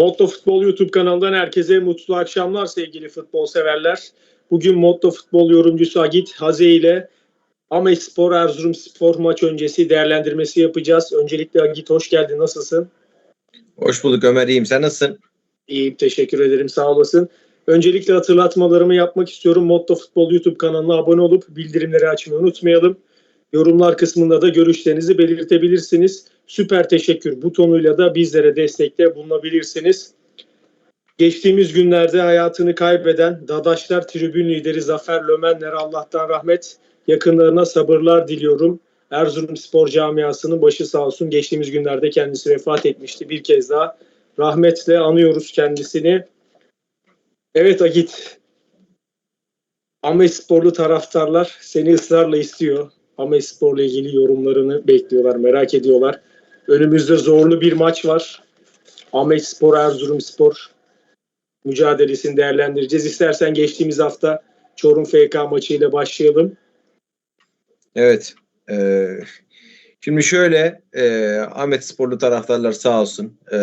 Motto Futbol YouTube kanalından herkese mutlu akşamlar sevgili futbol severler. Bugün Motto Futbol yorumcusu Agit Haze ile Amespor Erzurum Spor maç öncesi değerlendirmesi yapacağız. Öncelikle Agit hoş geldin. Nasılsın? Hoş bulduk Ömer iyiyim. Sen nasılsın? İyiyim teşekkür ederim sağ olasın. Öncelikle hatırlatmalarımı yapmak istiyorum. Motto Futbol YouTube kanalına abone olup bildirimleri açmayı unutmayalım. Yorumlar kısmında da görüşlerinizi belirtebilirsiniz. Süper teşekkür butonuyla da bizlere destekte bulunabilirsiniz. Geçtiğimiz günlerde hayatını kaybeden Dadaşlar tribün lideri Zafer Lömenler Allah'tan rahmet yakınlarına sabırlar diliyorum. Erzurum Spor Camiası'nın başı sağ olsun. Geçtiğimiz günlerde kendisi vefat etmişti. Bir kez daha rahmetle anıyoruz kendisini. Evet Agit. Amesporlu taraftarlar seni ısrarla istiyor. Amespor'la ilgili yorumlarını bekliyorlar, merak ediyorlar. Önümüzde zorlu bir maç var. Amespor Erzurumspor mücadelesini değerlendireceğiz. İstersen geçtiğimiz hafta Çorum FK maçıyla başlayalım. Evet. e, şimdi şöyle e, Ahmet Sporlu taraftarlar sağ olsun. E,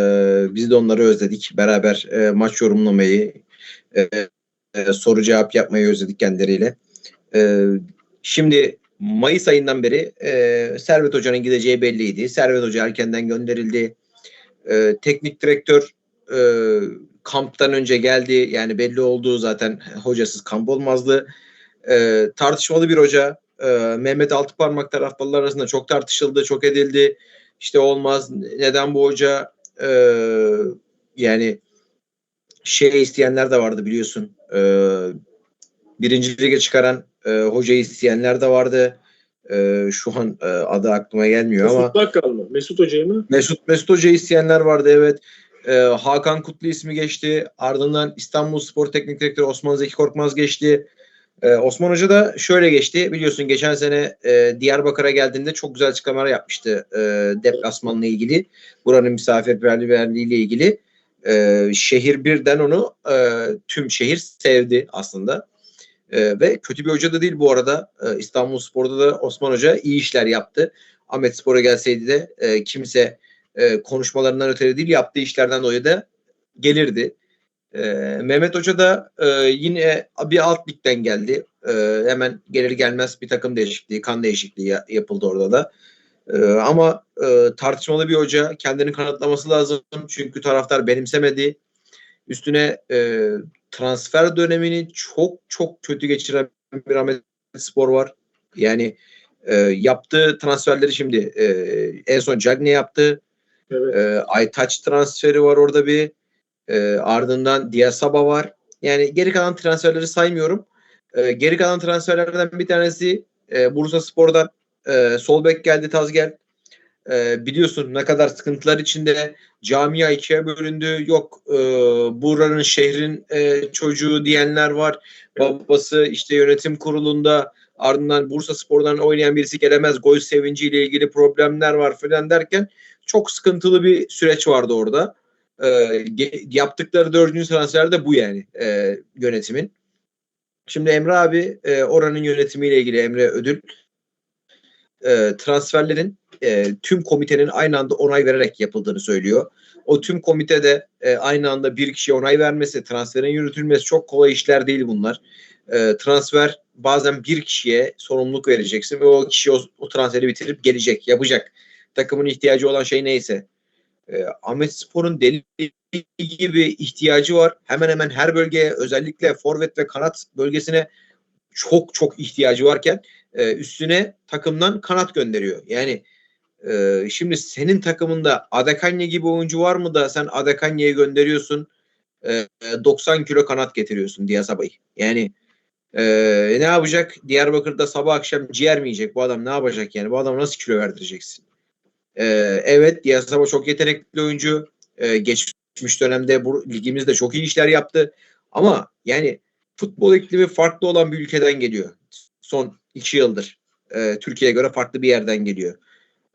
biz de onları özledik. Beraber e, maç yorumlamayı, e, e, soru cevap yapmayı özledik kendileriyle. E, şimdi Mayıs ayından beri e, Servet Hoca'nın gideceği belliydi. Servet Hoca erkenden gönderildi. E, teknik direktör e, kamptan önce geldi. Yani belli olduğu zaten hocasız kamp olmazdı. E, tartışmalı bir hoca. E, Mehmet Altıparmak taraftarlar arasında çok tartışıldı, çok edildi. İşte olmaz. Neden bu hoca e, yani şey isteyenler de vardı biliyorsun. E, birinci lige çıkaran e, hocayı isteyenler de vardı. E, şu an e, adı aklıma gelmiyor ama Mesut Bakkal mı? Mesut Hoca'yı mı? Mesut Mesut Hoca'yı isteyenler vardı evet. E, Hakan Kutlu ismi geçti. Ardından İstanbul Spor Teknik Direktörü Osman Zeki Korkmaz geçti. E, Osman Hoca da şöyle geçti. Biliyorsun geçen sene e, Diyarbakır'a geldiğinde çok güzel açıklamalar yapmıştı e, deplasmanla ilgili. Buranın misafirperverliği ile ilgili. E, şehir birden onu e, tüm şehir sevdi aslında. E, ve kötü bir hoca da değil bu arada. E, İstanbul Spor'da da Osman Hoca iyi işler yaptı. Ahmet Spor'a gelseydi de e, kimse e, konuşmalarından ötürü değil yaptığı işlerden dolayı da gelirdi. E, Mehmet Hoca da e, yine bir alt ligden geldi. E, hemen gelir gelmez bir takım değişikliği, kan değişikliği ya- yapıldı orada da. E, ama e, tartışmalı bir hoca kendini kanıtlaması lazım. Çünkü taraftar benimsemedi. Üstüne e, transfer dönemini çok çok kötü geçiren bir Ahmet Spor var. Yani e, yaptığı transferleri şimdi e, en son Cagne yaptı. Evet. E, Aytaç transferi var orada bir. E, ardından Diasaba var. Yani geri kalan transferleri saymıyorum. E, geri kalan transferlerden bir tanesi e, Bursa Spor'dan e, sol bek geldi Tazgel. E, biliyorsun ne kadar sıkıntılar içinde camia ikiye bölündü. Yok e, buranın şehrin e, çocuğu diyenler var. Babası işte yönetim kurulunda ardından Bursa Spor'dan oynayan birisi gelemez. Gol sevinciyle ilgili problemler var falan derken çok sıkıntılı bir süreç vardı orada. E, yaptıkları dördüncü transfer de bu yani e, yönetimin. Şimdi Emre abi e, oranın yönetimiyle ilgili Emre Ödül e, transferlerin e, tüm komitenin aynı anda onay vererek yapıldığını söylüyor. O tüm komitede e, aynı anda bir kişiye onay vermesi, transferin yürütülmesi çok kolay işler değil bunlar. E, transfer bazen bir kişiye sorumluluk vereceksin ve o kişi o, o transferi bitirip gelecek, yapacak. Takımın ihtiyacı olan şey neyse. E, Ahmet Spor'un deli gibi ihtiyacı var. Hemen hemen her bölgeye özellikle forvet ve kanat bölgesine çok çok ihtiyacı varken e, üstüne takımdan kanat gönderiyor. Yani e, şimdi senin takımında Adekanye gibi oyuncu var mı da sen Adekanye'yi gönderiyorsun e, 90 kilo kanat getiriyorsun Diasaba'yı. Yani e, ne yapacak? Diyarbakır'da sabah akşam ciğer mi yiyecek? Bu adam ne yapacak yani? Bu adam nasıl kilo verdireceksin? E, evet Diasaba çok yetenekli oyuncu. E, geçmiş dönemde bu ligimizde çok iyi işler yaptı. Ama yani futbol iklimi farklı olan bir ülkeden geliyor. Son iki yıldır. E, Türkiye'ye göre farklı bir yerden geliyor.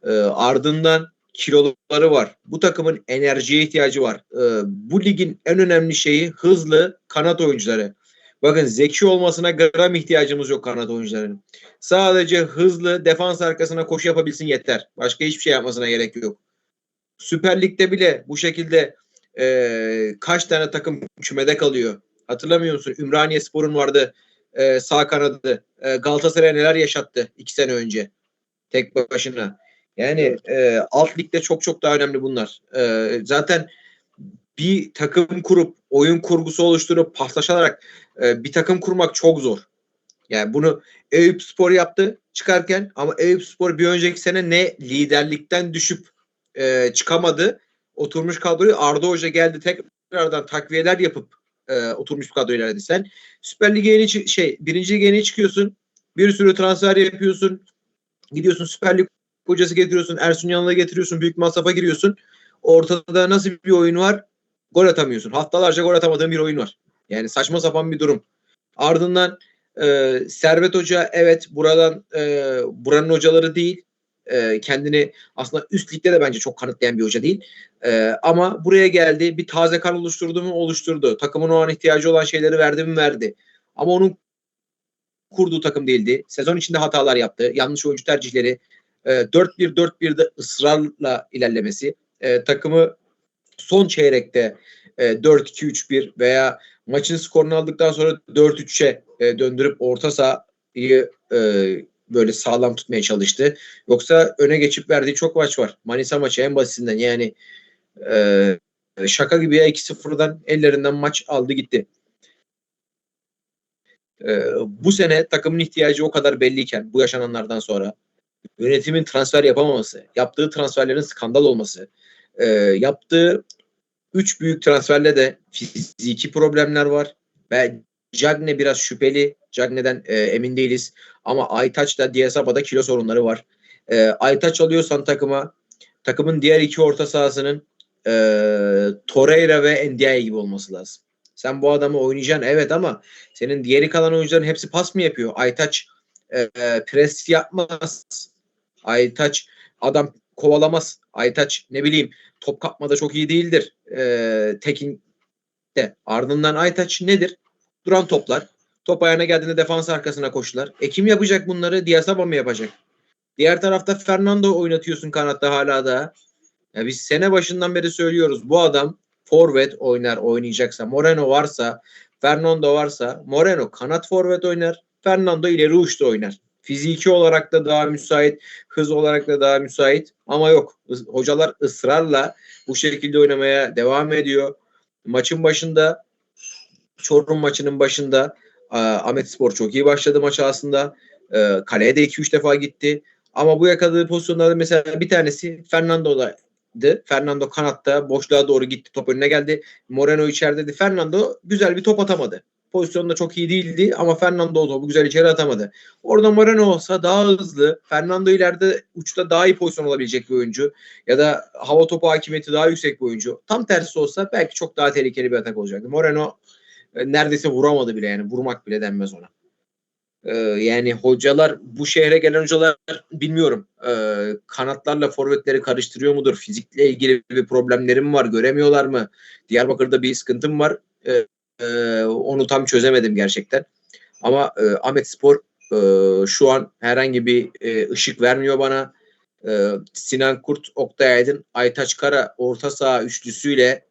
E, ardından kiloları var. Bu takımın enerjiye ihtiyacı var. E, bu ligin en önemli şeyi hızlı kanat oyuncuları. Bakın zeki olmasına gram ihtiyacımız yok kanat oyuncularının. Sadece hızlı defans arkasına koşu yapabilsin yeter. Başka hiçbir şey yapmasına gerek yok. Süper Lig'de bile bu şekilde e, kaç tane takım kümede kalıyor. Hatırlamıyor musun? Ümraniye Spor'un vardı e, sağ kanadı. E, Galatasaray'a neler yaşattı iki sene önce. Tek başına. Yani e, alt ligde çok çok daha önemli bunlar. E, zaten bir takım kurup oyun kurgusu oluşturup paslaşarak e, bir takım kurmak çok zor. Yani bunu Eyüp Spor yaptı çıkarken ama Eyüp Spor bir önceki sene ne liderlikten düşüp e, çıkamadı. Oturmuş kadroyu Arda Hoca geldi tekrardan takviyeler yapıp e, oturmuş bir kadroyla ilerledi. Sen Süper Lig'e yeni şey birinci lige yeni çıkıyorsun. Bir sürü transfer yapıyorsun. Gidiyorsun Süper Lig hocası getiriyorsun. Ersun Yanal'ı getiriyorsun. Büyük masrafa giriyorsun. Ortada nasıl bir oyun var? Gol atamıyorsun. Haftalarca gol atamadığın bir oyun var. Yani saçma sapan bir durum. Ardından e, Servet Hoca evet buradan e, buranın hocaları değil. E, kendini aslında üst ligde de bence çok kanıtlayan bir hoca değil. E, ama buraya geldi. Bir taze kan oluşturdu mu? Oluşturdu. Takımın o an ihtiyacı olan şeyleri verdi mi? Verdi. Ama onun kurduğu takım değildi. Sezon içinde hatalar yaptı. Yanlış oyuncu tercihleri. E, 4-1-4-1'de ısrarla ilerlemesi. E, takımı son çeyrekte e, 4-2-3-1 veya maçın skorunu aldıktan sonra 4-3'e e, döndürüp orta sahayı e, böyle sağlam tutmaya çalıştı. Yoksa öne geçip verdiği çok maç var. Manisa maçı en basitinden yani e, şaka gibi ya 2-0'dan ellerinden maç aldı gitti. E, bu sene takımın ihtiyacı o kadar belliyken bu yaşananlardan sonra yönetimin transfer yapamaması, yaptığı transferlerin skandal olması, e, yaptığı üç büyük transferle de fiziki problemler var. Ve Cagne biraz şüpheli. Cagne'den e, emin değiliz. Ama Aytaç da Diasaba'da kilo sorunları var. E, Aytaç alıyorsan takıma takımın diğer iki orta sahasının e, Torreira ve Ndiaye gibi olması lazım. Sen bu adamı oynayacaksın evet ama senin diğeri kalan oyuncuların hepsi pas mı yapıyor? Aytaç e, e, pres yapmaz. Aytaç adam kovalamaz. Aytaç ne bileyim top kapmada çok iyi değildir. E, Tekin de. Ardından Aytaç nedir? Duran toplar. Top ayağına geldiğinde defans arkasına koşular. E kim yapacak bunları? Diasaba mı yapacak? Diğer tarafta Fernando oynatıyorsun kanatta hala da. Ya biz sene başından beri söylüyoruz. Bu adam forvet oynar oynayacaksa. Moreno varsa, Fernando varsa Moreno kanat forvet oynar. Fernando ileri uçta oynar. Fiziki olarak da daha müsait, hız olarak da daha müsait ama yok. Hocalar ısrarla bu şekilde oynamaya devam ediyor. Maçın başında Çorum maçının başında Ahmet Spor çok iyi başladı maça aslında. E, kaleye de 2-3 defa gitti. Ama bu yakaladığı pozisyonlarda mesela bir tanesi Fernando'daydı. Fernando kanatta boşluğa doğru gitti. Top önüne geldi. Moreno içerideydi. Fernando güzel bir top atamadı. Pozisyonda çok iyi değildi ama Fernando o topu güzel içeri atamadı. Orada Moreno olsa daha hızlı. Fernando ileride uçta daha iyi pozisyon olabilecek bir oyuncu. Ya da hava topu hakimiyeti daha yüksek bir oyuncu. Tam tersi olsa belki çok daha tehlikeli bir atak olacaktı. Moreno e, neredeyse vuramadı bile yani. Vurmak bile denmez ona. Ee, yani hocalar bu şehre gelen hocalar bilmiyorum. Ee, kanatlarla forvetleri karıştırıyor mudur? Fizikle ilgili bir problemlerim var. Göremiyorlar mı? Diyarbakır'da bir sıkıntım var. Ee, e, onu tam çözemedim gerçekten. Ama e, Ahmet Spor e, şu an herhangi bir e, ışık vermiyor bana. E, Sinan Kurt, Oktay Aydın, Aytaç Kara orta saha üçlüsüyle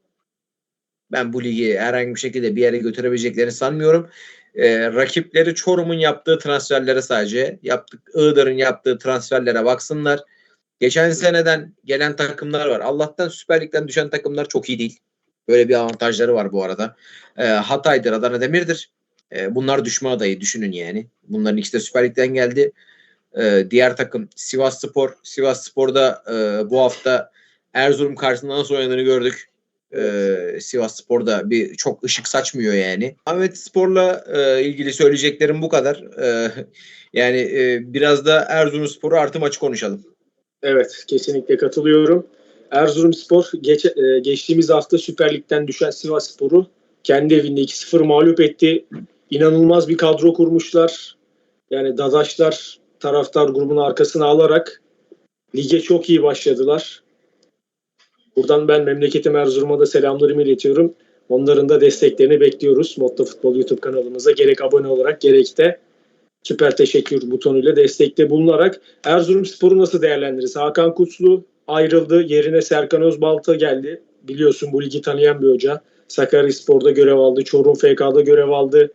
ben bu ligi herhangi bir şekilde bir yere götürebileceklerini sanmıyorum. Ee, rakipleri Çorum'un yaptığı transferlere sadece yaptık Iğdır'ın yaptığı transferlere baksınlar. Geçen seneden gelen takımlar var. Allah'tan Süper Lig'den düşen takımlar çok iyi değil. Böyle bir avantajları var bu arada. Ee, Hatay'dır, Adana Demir'dir. Ee, bunlar düşme adayı düşünün yani. Bunların ikisi de Süper Lig'den geldi. Ee, diğer takım Sivas Spor. Sivas Spor'da e, bu hafta Erzurum karşısında nasıl oynadığını gördük e, Sivas Spor'da bir çok ışık saçmıyor yani. Ahmet Spor'la e, ilgili söyleyeceklerim bu kadar. E, yani e, biraz da Erzurumspor'u artı maçı konuşalım. Evet, kesinlikle katılıyorum. Erzurumspor geç, e, geçtiğimiz hafta Süper Lig'den düşen Sivasspor'u kendi evinde 2-0 mağlup etti. İnanılmaz bir kadro kurmuşlar. Yani Dadaşlar taraftar grubunu arkasına alarak lige çok iyi başladılar. Buradan ben memleketim Erzurum'a da selamlarımı iletiyorum. Onların da desteklerini bekliyoruz. Modda Futbol YouTube kanalımıza gerek abone olarak gerek de süper teşekkür butonuyla destekte bulunarak Erzurumspor'u nasıl değerlendiririz? Hakan Kutslu ayrıldı. Yerine Serkan Özbalta geldi. biliyorsun bu ligi tanıyan bir hoca. Sakaryaspor'da görev aldı. Çorum FK'da görev aldı.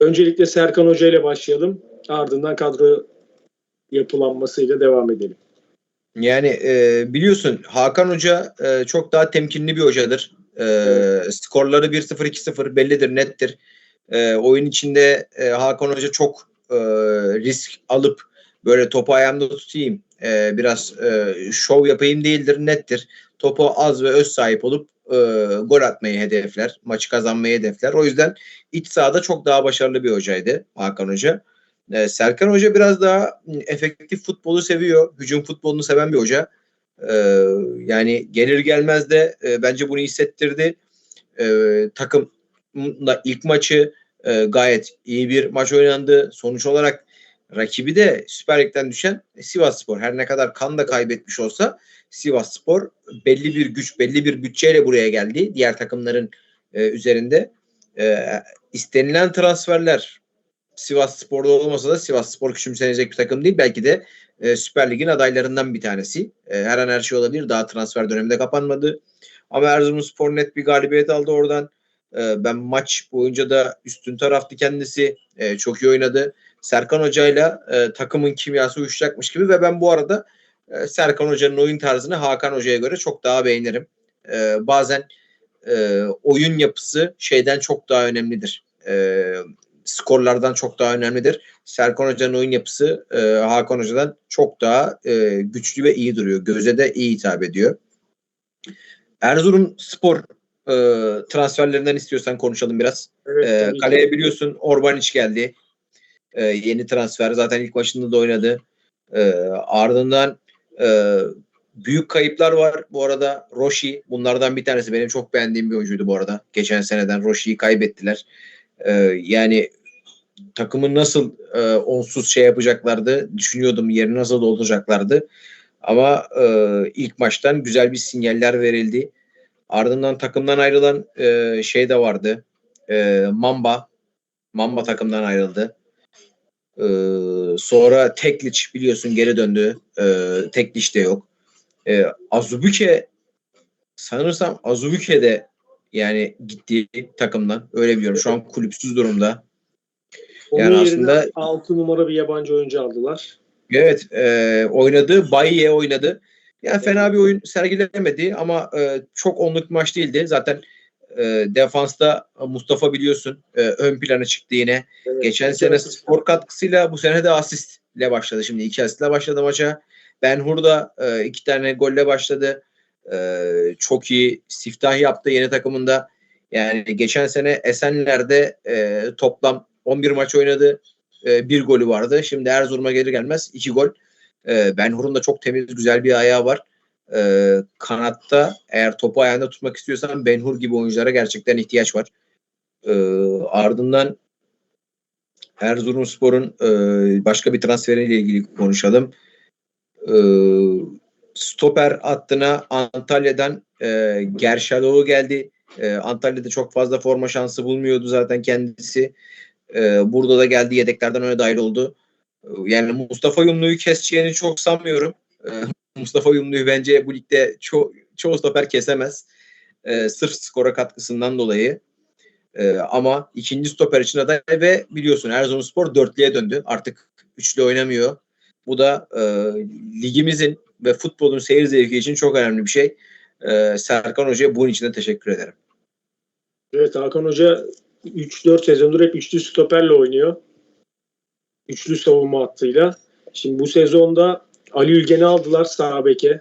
Öncelikle Serkan Hoca ile başlayalım. Ardından kadro yapılanmasıyla devam edelim. Yani e, biliyorsun Hakan Hoca e, çok daha temkinli bir hocadır. E, Skorları 1-0 2-0 bellidir, nettir. E, oyun içinde e, Hakan Hoca çok e, risk alıp böyle topu ayağımda tutayım, e, biraz e, şov yapayım değildir, nettir. Topu az ve öz sahip olup e, gol atmayı hedefler, maçı kazanmayı hedefler. O yüzden iç sahada çok daha başarılı bir hocaydı Hakan Hoca. E, Serkan Hoca biraz daha m, efektif futbolu seviyor. Hücum futbolunu seven bir hoca. E, yani gelir gelmez de e, bence bunu hissettirdi. E, takımla ilk maçı e, gayet iyi bir maç oynandı. Sonuç olarak rakibi de Süper Lig'den düşen Sivas Spor. Her ne kadar kan da kaybetmiş olsa Sivas Spor belli bir güç, belli bir bütçeyle buraya geldi. Diğer takımların e, üzerinde. E, istenilen transferler Sivas Spor'da olmasa da Sivas Spor küçümsenecek bir takım değil. Belki de e, Süper Lig'in adaylarından bir tanesi. E, her an her şey olabilir. Daha transfer dönemi de kapanmadı. Ama Erzurumspor net bir galibiyet aldı oradan. E, ben maç boyunca da üstün taraftı kendisi. E, çok iyi oynadı. Serkan Hoca'yla e, takımın kimyası uyuşacakmış gibi ve ben bu arada e, Serkan Hoca'nın oyun tarzını Hakan Hoca'ya göre çok daha beğenirim. E, bazen e, oyun yapısı şeyden çok daha önemlidir. E, skorlardan çok daha önemlidir. Serkan Hoca'nın oyun yapısı e, Hakan Hoca'dan çok daha e, güçlü ve iyi duruyor. Göze de iyi hitap ediyor. Erzurum Spor e, transferlerinden istiyorsan konuşalım biraz. Evet, E, kaleye biliyorsun Orbanic geldi. E, yeni transfer. Zaten ilk başında da oynadı. E, ardından e, büyük kayıplar var. Bu arada Roshi bunlardan bir tanesi. Benim çok beğendiğim bir oyuncuydu bu arada. Geçen seneden Roshi'yi kaybettiler. E, yani takımın nasıl e, onsuz şey yapacaklardı düşünüyordum. Yerini nasıl dolduracaklardı. Ama e, ilk maçtan güzel bir sinyaller verildi. Ardından takımdan ayrılan e, şey de vardı. E, Mamba. Mamba takımdan ayrıldı. E, sonra Tekliç biliyorsun geri döndü. E, Tekliç de yok. E, Azubuke sanırsam Azubuke de yani gitti takımdan. Öyle biliyorum. Şu an kulüpsüz durumda. Onun yani aslında- 6 numara bir yabancı oyuncu aldılar. Evet e, oynadı. Bayiye oynadı. Yani fena bir oyun sergilemedi ama e, çok onluk maç değildi. Zaten e, defansta Mustafa biliyorsun e, ön plana çıktı yine. Evet, Geçen sene skor katkısıyla bu sene de asistle başladı. Şimdi iki asistle başladı maça. Ben Hurda e, iki tane golle başladı. E, çok iyi siftah yaptı yeni takımında. Yani geçen sene Esenler'de e, toplam 11 maç oynadı. E, bir golü vardı. Şimdi Erzurum'a geri gelmez. iki gol. E, ben Hur'un da çok temiz güzel bir ayağı var. E, kanatta eğer topu ayağında tutmak istiyorsan Benhur gibi oyunculara gerçekten ihtiyaç var. E, ardından Erzurumspor'un e, başka bir transferiyle ilgili konuşalım. E, stoper hattına Antalya'dan e, Gerşaloğlu geldi. E, Antalya'da çok fazla forma şansı bulmuyordu zaten kendisi. E, burada da geldi yedeklerden öne dahil oldu. E, Yani Mustafa Yumlu'yu keseceğini çok sanmıyorum. E, Mustafa Yumlu'yu bence bu ligde ço- çoğu stoper kesemez. E, sırf skora katkısından dolayı. Ee, ama ikinci stoper için aday ve biliyorsun Erzurumspor dörtlüye döndü. Artık üçlü oynamıyor. Bu da e, ligimizin ve futbolun seyir zevki için çok önemli bir şey. Ee, Serkan Hoca'ya bunun için de teşekkür ederim. Evet Hakan Hoca 3-4 sezondur hep üçlü stoperle oynuyor. Üçlü savunma hattıyla. Şimdi bu sezonda Ali Ülgen'i aldılar sağ beke.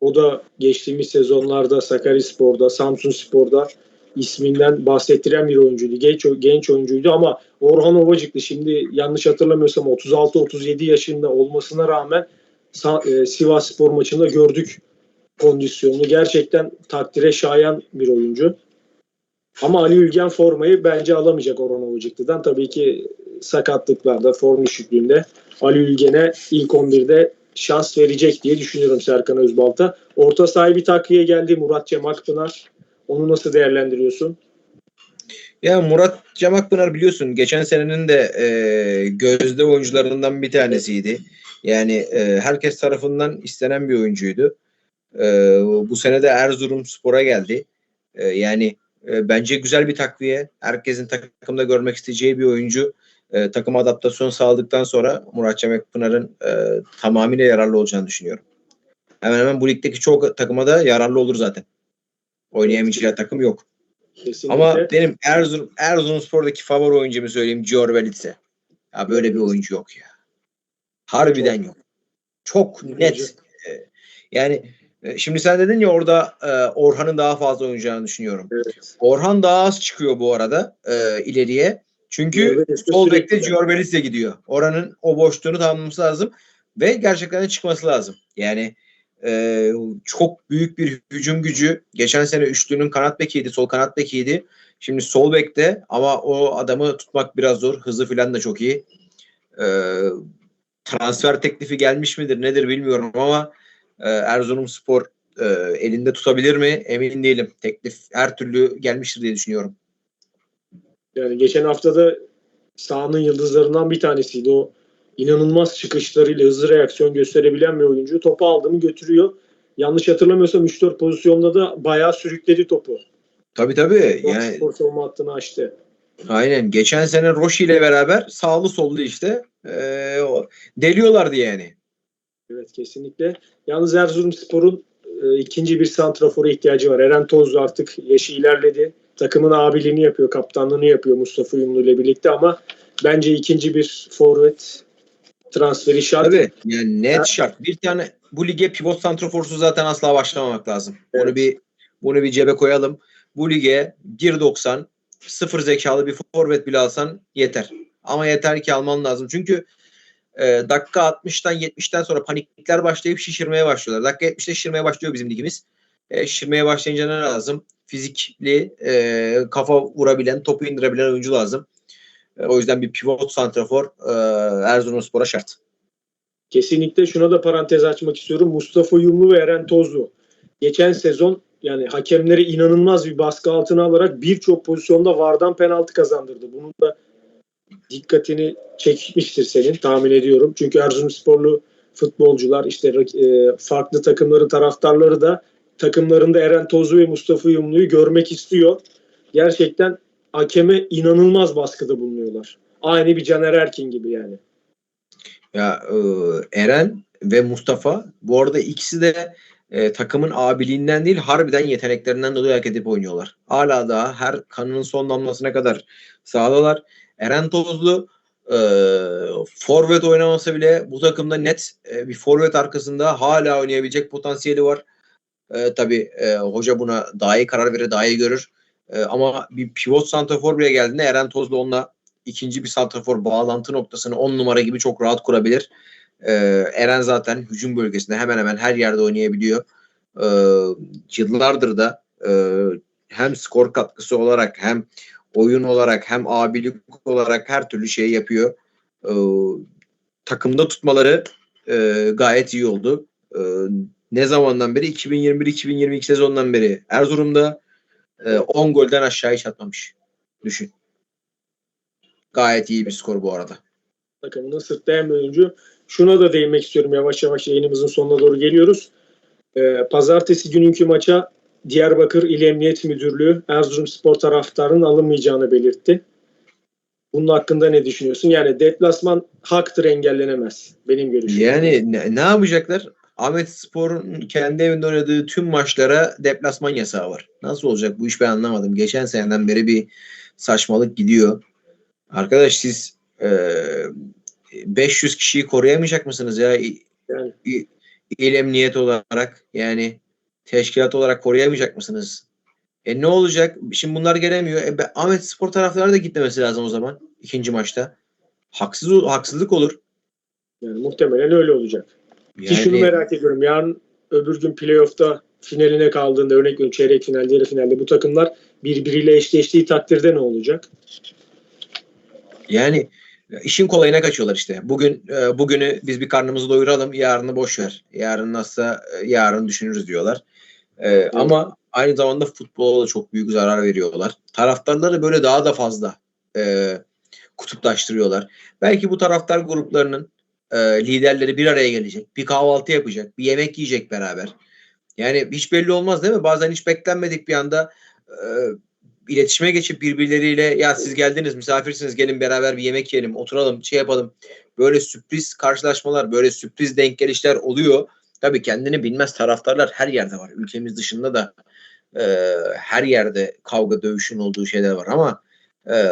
O da geçtiğimiz sezonlarda Sakaryaspor'da, Samsunspor'da isminden bahsettiren bir oyuncuydu. Genç, genç oyuncuydu ama Orhan Ovacıklı şimdi yanlış hatırlamıyorsam 36-37 yaşında olmasına rağmen e, Sivas Spor maçında gördük kondisyonunu. Gerçekten takdire şayan bir oyuncu. Ama Ali Ülgen formayı bence alamayacak Orhan Ovacıklı'dan. Tabii ki sakatlıklarda, form düşüklüğünde Ali Ülgen'e ilk 11'de şans verecek diye düşünüyorum Serkan Özbalta. Orta sahibi takviye geldi Murat Cem Akpınar. Onu nasıl değerlendiriyorsun? Ya Murat Cem Akpınar biliyorsun geçen senenin de e, gözde oyuncularından bir tanesiydi. Yani e, herkes tarafından istenen bir oyuncuydu. E, bu sene de Erzurum Spor'a geldi. E, yani e, bence güzel bir takviye. Herkesin takımda görmek isteyeceği bir oyuncu. E, takım adaptasyon sağladıktan sonra Murat Çemekpınar'ın e, tamamıyla yararlı olacağını düşünüyorum. Hemen hemen bu ligdeki çoğu takıma da yararlı olur zaten. Oynayamayacağı takım yok. Kesinlikle. Ama benim Erzurum Erzurumspor'daki favori oyuncumu söyleyeyim Gior Velitse. Ya böyle bir oyuncu yok ya. Harbiden yok. Çok net. Ee, Yani e, şimdi sen dedin ya orada e, Orhan'ın daha fazla oynayacağını düşünüyorum. Evet. Orhan daha az çıkıyor bu arada e, ileriye. Çünkü sol bekte Gior Velitse gidiyor. Orhan'ın o boşluğunu tamamlaması lazım ve gerçekten çıkması lazım. Yani e, çok büyük bir hücum gücü. Geçen sene üçlünün kanat bekiydi, sol kanat bekiydi. Şimdi sol bekte ama o adamı tutmak biraz zor. Hızı falan da çok iyi. E, transfer teklifi gelmiş midir nedir bilmiyorum ama e, Erzurumspor e, elinde tutabilir mi emin değilim. Teklif her türlü gelmiştir diye düşünüyorum. Yani geçen haftada sahanın yıldızlarından bir tanesiydi. O inanılmaz çıkışlarıyla hızlı reaksiyon gösterebilen bir oyuncu. Topu aldı mı götürüyor. Yanlış hatırlamıyorsam 3-4 pozisyonda da bayağı sürükledi topu. Tabii tabii. Yani, Yani spor savunma hattını açtı. Aynen. Geçen sene Roşi ile beraber sağlı sollu işte eee, o- deliyorlardı yani. Evet kesinlikle. Yalnız Erzurumspor'un e, ikinci bir santrafora ihtiyacı var. Eren Tozlu artık yaşı ilerledi. Takımın abiliğini yapıyor, kaptanlığını yapıyor Mustafa Yumlu ile birlikte ama bence ikinci bir forvet transferi şart. Tabii. Yani net Ha. şart. Bir tane bu lige pivot santroforsuz zaten asla başlamamak lazım. Evet. bir bunu bir cebe koyalım. Bu lige 1.90 sıfır zekalı bir forvet bile alsan yeter. Ama yeter ki alman lazım. Çünkü e, dakika 60'tan 70'ten sonra panikler başlayıp şişirmeye başlıyorlar. Dakika 70'te şişirmeye başlıyor bizim ligimiz. E, şişirmeye başlayınca ne lazım? Fizikli, e, kafa vurabilen, topu indirebilen oyuncu lazım. E, o yüzden bir pivot santrafor e, Erzurumspor'a şart. Kesinlikle şuna da parantez açmak istiyorum. Mustafa Yumlu ve Eren Tozlu. Geçen sezon yani hakemleri inanılmaz bir baskı altına alarak birçok pozisyonda VAR'dan penaltı kazandırdı. Bunun da dikkatini çekmiştir senin tahmin ediyorum. Çünkü Erzurumsporlu futbolcular işte e, farklı takımların taraftarları da takımlarında Eren Tozlu ve Mustafa Yumlu'yu görmek istiyor. Gerçekten hakeme inanılmaz baskıda bulunuyorlar. Aynı bir Caner Erkin gibi yani. Ya e, Eren ve Mustafa bu arada ikisi de e, takımın abiliğinden değil harbiden yeteneklerinden dolayı hak edip oynuyorlar. Hala daha her kanının son damlasına kadar sahadalar. Eren Tozlu e, forvet oynamasa bile bu takımda net e, bir forvet arkasında hala oynayabilecek potansiyeli var. E, tabii e, hoca buna daha iyi karar verir, daha iyi görür. E, ama bir pivot santrafor bile geldiğinde Eren Tozlu onunla ikinci bir santrafor bağlantı noktasını 10 numara gibi çok rahat kurabilir. Ee, Eren zaten hücum bölgesinde hemen hemen her yerde oynayabiliyor. Ee, yıllardır da e, hem skor katkısı olarak hem oyun olarak hem abilik olarak her türlü şey yapıyor. Ee, takımda tutmaları e, gayet iyi oldu. Ee, ne zamandan beri? 2021-2022 sezondan beri Erzurum'da e, 10 golden aşağı hiç atmamış. Düşün. Gayet iyi bir skor bu arada. takımını sırtlayan bir oyuncu. Şuna da değinmek istiyorum yavaş yavaş yayınımızın sonuna doğru geliyoruz. Ee, pazartesi gününkü maça Diyarbakır İl Emniyet Müdürlüğü Erzurumspor taraftarının alınmayacağını belirtti. Bunun hakkında ne düşünüyorsun? Yani deplasman haktır engellenemez. Benim görüşüm. Yani ne, ne yapacaklar? Ahmet Spor'un kendi evinde oynadığı tüm maçlara deplasman yasağı var. Nasıl olacak bu iş ben anlamadım. Geçen seneden beri bir saçmalık gidiyor. Arkadaş siz e, 500 kişiyi koruyamayacak mısınız ya? Yani. İl emniyet olarak yani teşkilat olarak koruyamayacak mısınız? E ne olacak? Şimdi bunlar gelemiyor. E, be- Ahmet Spor taraftarı da gitmemesi lazım o zaman ikinci maçta. Haksız haksızlık olur. Yani muhtemelen öyle olacak. Ki şunu Yani- merak ediyorum. Yarın öbür gün playoff'ta finaline kaldığında örnek veriyorum çeyrek finalde, yarı finalde bu takımlar birbiriyle eşleştiği takdirde ne olacak? Yani işin kolayına kaçıyorlar işte. Bugün e, bugünü biz bir karnımızı doyuralım, yarını boş ver. Yarın nasılsa e, yarın düşünürüz diyorlar. E, Ama aynı zamanda futbola da çok büyük zarar veriyorlar. Taraftarları böyle daha da fazla e, kutuplaştırıyorlar. Belki bu taraftar gruplarının e, liderleri bir araya gelecek, bir kahvaltı yapacak, bir yemek yiyecek beraber. Yani hiç belli olmaz değil mi? Bazen hiç beklenmedik bir anda e, iletişime geçip birbirleriyle ya siz geldiniz misafirsiniz gelin beraber bir yemek yiyelim oturalım şey yapalım. Böyle sürpriz karşılaşmalar böyle sürpriz denk gelişler oluyor. Tabii kendini bilmez taraftarlar her yerde var. Ülkemiz dışında da e, her yerde kavga dövüşün olduğu şeyler var ama e,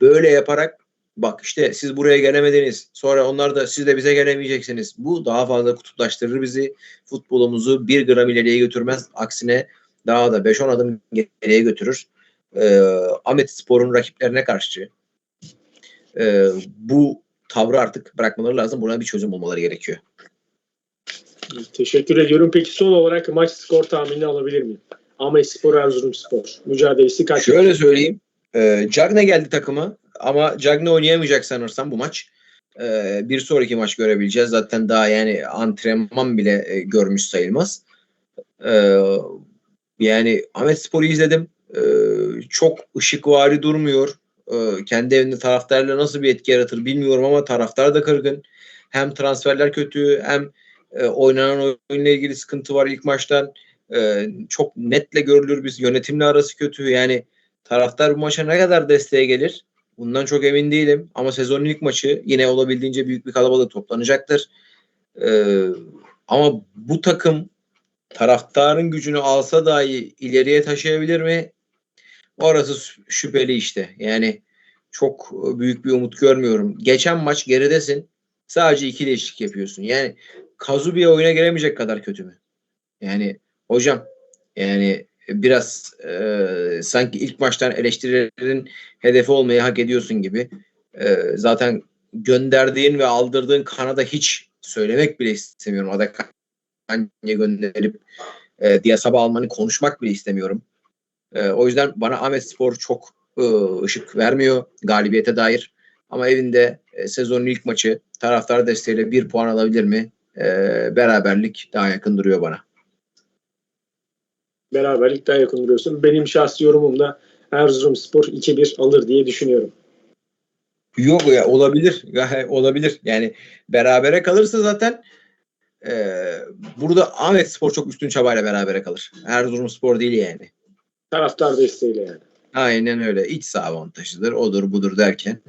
böyle yaparak bak işte siz buraya gelemediniz sonra onlar da siz de bize gelemeyeceksiniz. Bu daha fazla kutuplaştırır bizi. Futbolumuzu bir gram ileriye götürmez. Aksine daha da 5-10 adım geriye götürür. E, Ahmet Spor'un rakiplerine karşı e, bu tavrı artık bırakmaları lazım. Buna bir çözüm bulmaları gerekiyor. Teşekkür ediyorum. Peki son olarak maç skor tahmini alabilir miyim? Ahmet Spor, Erzurum Spor. Mücadelesi kaç? Şöyle söyleyeyim. E, Cagne geldi takımı ama Cagne oynayamayacak sanırsam bu maç. E, bir sonraki maç görebileceğiz. Zaten daha yani antrenman bile e, görmüş sayılmaz. E, yani Ahmet Spor'u izledim. E, çok ışıkvari durmuyor. E, kendi evinde taraftarla nasıl bir etki yaratır bilmiyorum ama taraftar da kırgın. Hem transferler kötü hem e, oynanan oyunla ilgili sıkıntı var ilk maçtan. E, çok netle görülür biz yönetimle arası kötü. Yani taraftar bu maça ne kadar desteğe gelir? Bundan çok emin değilim. Ama sezonun ilk maçı yine olabildiğince büyük bir kalabalık toplanacaktır. Ee, ama bu takım taraftarın gücünü alsa dahi ileriye taşıyabilir mi? Orası şü- şüpheli işte. Yani çok büyük bir umut görmüyorum. Geçen maç geridesin. Sadece iki değişiklik yapıyorsun. Yani Kazubi'ye oyuna giremeyecek kadar kötü mü? Yani hocam yani biraz e, sanki ilk maçtan eleştirilerin hedefi olmayı hak ediyorsun gibi. E, zaten gönderdiğin ve aldırdığın kanada hiç söylemek bile istemiyorum. Adakanye gönderip e, diye sabah almanı konuşmak bile istemiyorum. E, o yüzden bana Ahmet Spor çok e, ışık vermiyor galibiyete dair. Ama evinde e, sezonun ilk maçı taraftar desteğiyle bir puan alabilir mi? E, beraberlik daha yakın duruyor bana. Beraberlik daha yakın duruyorsun. Benim şahsi yorumum da Erzurum Spor 2-1 alır diye düşünüyorum. Yok ya olabilir. Olabilir. Yani berabere kalırsa zaten e, burada Ahmet Spor çok üstün çabayla berabere kalır. Erzurum Spor değil yani. Taraftar desteğiyle yani. Aynen öyle. İç saha avantajıdır. Odur budur derken.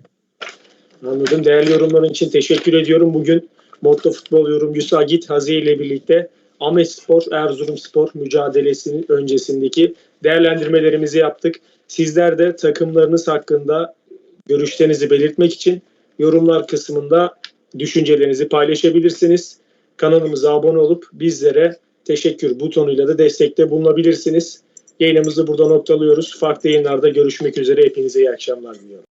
Anladım. Değerli yorumların için teşekkür ediyorum. Bugün Motto Futbol yorumcusu Agit Hazi ile birlikte Ahmet Spor, Erzurum Spor mücadelesinin öncesindeki değerlendirmelerimizi yaptık. Sizler de takımlarınız hakkında görüşlerinizi belirtmek için yorumlar kısmında düşüncelerinizi paylaşabilirsiniz. Kanalımıza abone olup bizlere teşekkür butonuyla da destekte bulunabilirsiniz. Yayınımızı burada noktalıyoruz. Farklı yayınlarda görüşmek üzere. Hepinize iyi akşamlar diliyorum.